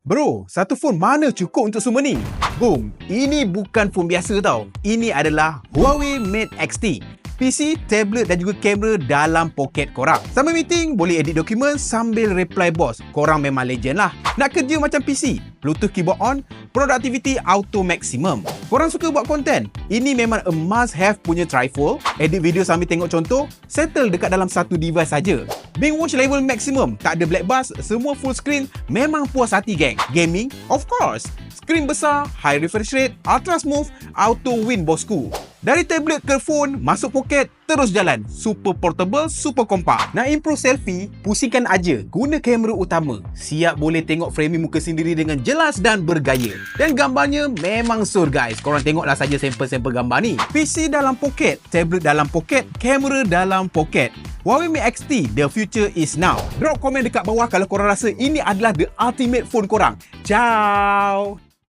Bro, satu phone mana cukup untuk semua ni? Boom, ini bukan phone biasa tau. Ini adalah Huawei Mate XT. PC, tablet dan juga kamera dalam poket korang. Sambil meeting, boleh edit dokumen sambil reply boss. Korang memang legend lah. Nak kerja macam PC, Bluetooth keyboard on, productivity auto maximum. Korang suka buat konten? Ini memang a must have punya trifold. Edit video sambil tengok contoh, settle dekat dalam satu device saja. Bing watch level maximum, tak ada black bars, semua full screen, memang puas hati geng. Gaming? Of course. Skrin besar, high refresh rate, ultra smooth, auto win bosku. Dari tablet ke phone, masuk poket, terus jalan. Super portable, super kompak. Nak improve selfie, pusingkan aja. Guna kamera utama. Siap boleh tengok framing muka sendiri dengan jelas dan bergaya. Dan gambarnya memang sur guys. Korang tengoklah saja sampel-sampel gambar ni. PC dalam poket, tablet dalam poket, kamera dalam poket. Huawei Mate XT, the future is now. Drop komen dekat bawah kalau korang rasa ini adalah the ultimate phone korang. Ciao!